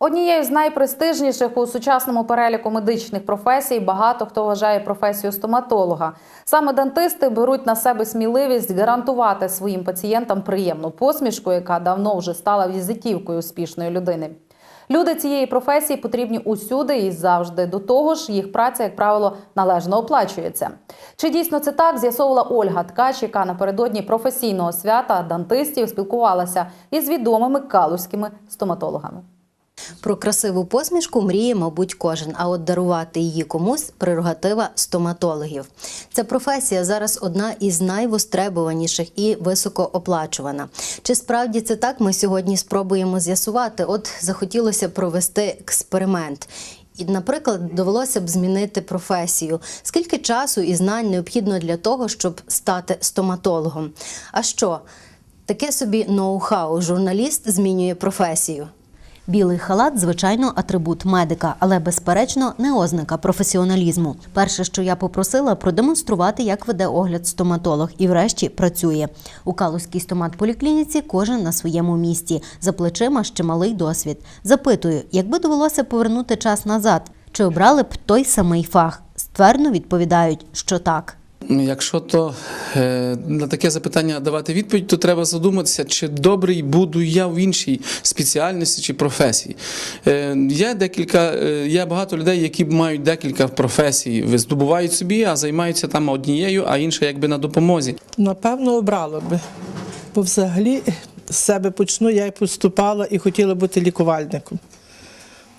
Однією з найпрестижніших у сучасному переліку медичних професій багато хто вважає професію стоматолога. Саме дантисти беруть на себе сміливість гарантувати своїм пацієнтам приємну посмішку, яка давно вже стала візитівкою успішної людини. Люди цієї професії потрібні усюди і завжди. До того ж, їх праця, як правило, належно оплачується. Чи дійсно це так? З'ясовувала Ольга Ткач, яка напередодні професійного свята дантистів спілкувалася із відомими калузькими стоматологами. Про красиву посмішку мріє, мабуть, кожен. А от дарувати її комусь прерогатива стоматологів. Ця професія зараз одна із найвостребуваніших і високооплачувана. Чи справді це так? Ми сьогодні спробуємо з'ясувати. От захотілося провести експеримент. І, наприклад, довелося б змінити професію. Скільки часу і знань необхідно для того, щоб стати стоматологом? А що? Таке собі ноу-хау. Журналіст змінює професію. Білий халат, звичайно, атрибут медика, але безперечно не ознака професіоналізму. Перше, що я попросила, продемонструвати, як веде огляд стоматолог, і врешті працює у Калузькій стоматполіклініці. Кожен на своєму місці. За плечима ще малий досвід. Запитую, якби довелося повернути час назад, чи обрали б той самий фах? Ствердно відповідають, що так. Якщо то е, на таке запитання давати відповідь, то треба задуматися, чи добрий буду я в іншій спеціальності чи професії. Е, є декілька, е, є багато людей, які мають декілька професій, здобувають собі, а займаються там однією, а інша якби на допомозі. Напевно, обрала би. Бо взагалі з себе почну, я й поступала і хотіла бути лікувальником.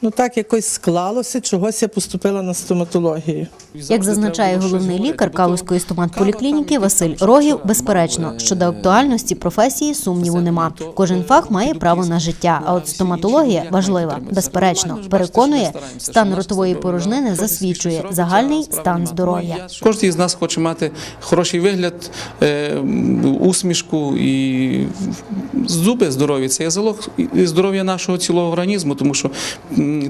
Ну так якось склалося, чогось я поступила на стоматологію. Як зазначає головний лікар Калузької стоматполіклініки Василь Рогів, безперечно, щодо актуальності професії сумніву нема. Кожен фах має право на життя, а от стоматологія важлива, безперечно, переконує, стан ротової порожнини засвідчує загальний стан здоров'я. Кожен з нас хоче мати хороший вигляд, е, усмішку і зуби здорові. Це є залог і здоров'я нашого цілого організму, тому що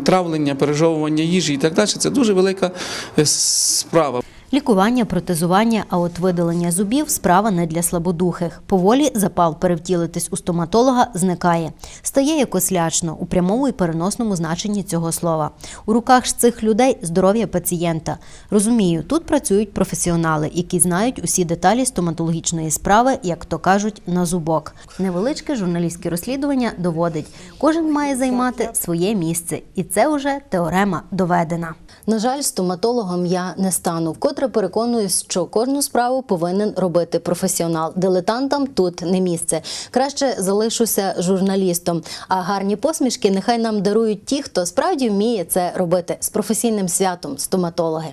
травлення, пережовування їжі і так далі це дуже велика е, справа. Лікування, протезування, а от видалення зубів справа не для слабодухих. Поволі запал перевтілитись у стоматолога зникає. Стає якось лячно у прямому і переносному значенні цього слова. У руках ж цих людей здоров'я пацієнта. Розумію, тут працюють професіонали, які знають усі деталі стоматологічної справи, як то кажуть, на зубок. Невеличке журналістське розслідування доводить, кожен має займати своє місце, і це уже теорема доведена. На жаль, стоматологом я не стану. Вкотре переконуюсь, що кожну справу повинен робити професіонал. Дилетантам тут не місце. Краще залишуся журналістом. А гарні посмішки нехай нам дарують ті, хто справді вміє це робити з професійним святом стоматологи.